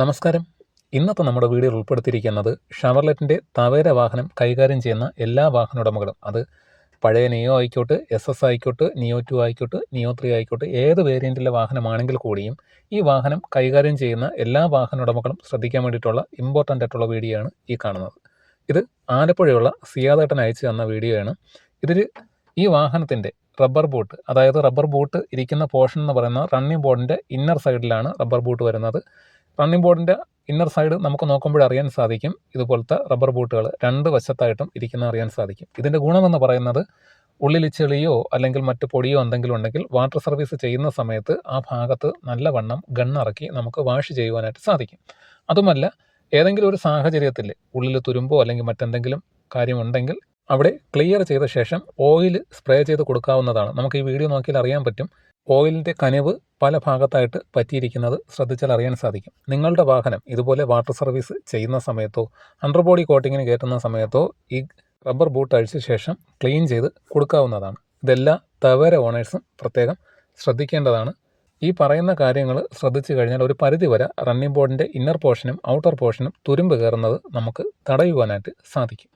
നമസ്കാരം. ഇന്നത്തെ നമ്മുടെ വീഡിയോയിൽ ഉൾപ്പെടുത്തിയിരിക്കുന്നത് ഷവർലെറ്റിന്റെ തവേര വാഹനം കൈകാര്യം ചെയ്യുന്ന എല്ലാ വാഹന ഉടമകളും അത് പഴയ നിയോ ആയിക്കോട്ടെ എസ് എസ് ആയിക്കോട്ടെ നിയോ ടു ആയിക്കോട്ടെ നിയോ ത്രീ ആയിക്കോട്ടെ ഏത് വേരിയന്റിലെ വാഹനമാണെങ്കിൽ കൂടിയും ഈ വാഹനം കൈകാര്യം ചെയ്യുന്ന എല്ലാ വാഹന ഉടമകളും ശ്രദ്ധിക്കാൻ വേണ്ടിയിട്ടുള്ള ഇമ്പോർട്ടന്റ് ആയിട്ടുള്ള വീഡിയോ ആണ് ഈ കാണുന്നത്. ഇത് ആലപ്പുഴയുള്ള സിയാദേട്ടൻ അയച്ചു തന്ന വീഡിയോ ആണ്. ഇതിൽ ഈ വാഹനത്തിന്റെ റബ്ബർ ബൂട്ട് അതായത് റബ്ബർ ബൂട്ട് ഇരിക്കുന്ന പോർഷൻ എന്ന് പറയുന്ന റണ്ണിംഗ് ബോർഡിന്റെ ഇന്നർ സൈഡിലാണ് റബ്ബർ ബൂട്ട് വരുന്നത്. റണ്ണിങ് ബോർഡിന്റെ ഇന്നർ സൈഡ് നമുക്ക് നോക്കുമ്പോൾ അറിയാൻ സാധിക്കും. ഇതുപോലത്തെ റബ്ബർ ബൂട്ടുകൾ രണ്ട് വശത്തായിട്ടും ഇരിക്കുന്ന അറിയാൻ സാധിക്കും. ഇതിന്റെ ഗുണമെന്ന് പറയുന്നത് ഉള്ളിൽ ചെളിയോ അല്ലെങ്കിൽ മറ്റ് പൊടിയോ എന്തെങ്കിലും ഉണ്ടെങ്കിൽ വാട്ടർ സർവീസ് ചെയ്യുന്ന സമയത്ത് ആ ഭാഗത്ത് നല്ലവണ്ണം ഗണ്ണിറക്കി നമുക്ക് വാഷ് ചെയ്യുവാനായിട്ട് സാധിക്കും. അതുമല്ല ഏതെങ്കിലും ഒരു സാഹചര്യത്തിൽ ഉള്ളിൽ തുരുമ്പോ അല്ലെങ്കിൽ മറ്റെന്തെങ്കിലും കാര്യമുണ്ടെങ്കിൽ അവിടെ ക്ലിയർ ചെയ്ത ശേഷം ഓയിൽ സ്പ്രേ ചെയ്ത് കൊടുക്കാവുന്നതാണ്. നമുക്ക് ഈ വീഡിയോ നോക്കിയാൽ അറിയാൻ പറ്റും. ഓയിലിന്റെ കനിവ് പല ഭാഗത്തായിട്ട് പറ്റിയിരിക്കുന്നത് ശ്രദ്ധിച്ചാൽ അറിയാൻ സാധിക്കും. നിങ്ങളുടെ വാഹനം ഇതുപോലെ വാട്ടർ സർവീസ് ചെയ്യുന്ന സമയത്തോ അണ്ടർബോഡി കോട്ടിങ്ങിന് കയറ്റുന്ന സമയത്തോ ഈ റബ്ബർ ബൂട്ട് അഴിച്ച ശേഷം ക്ലീൻ ചെയ്ത് കൊടുക്കാവുന്നതാണ്. ഇതെല്ലാ തവര ഓണേഴ്സും പ്രത്യേകം ശ്രദ്ധിക്കേണ്ടതാണ്. ഈ പറയുന്ന കാര്യങ്ങൾ ശ്രദ്ധിച്ചു കഴിഞ്ഞാൽ ഒരു പരിധി വരെ റണ്ണിംഗ് ബോർഡിന്റെ ഇന്നർ പോർഷനും ഔട്ടർ പോർഷനും തുരുമ്പ് കയറുന്നത് നമുക്ക് തടയുവാനായിട്ട് സാധിക്കും.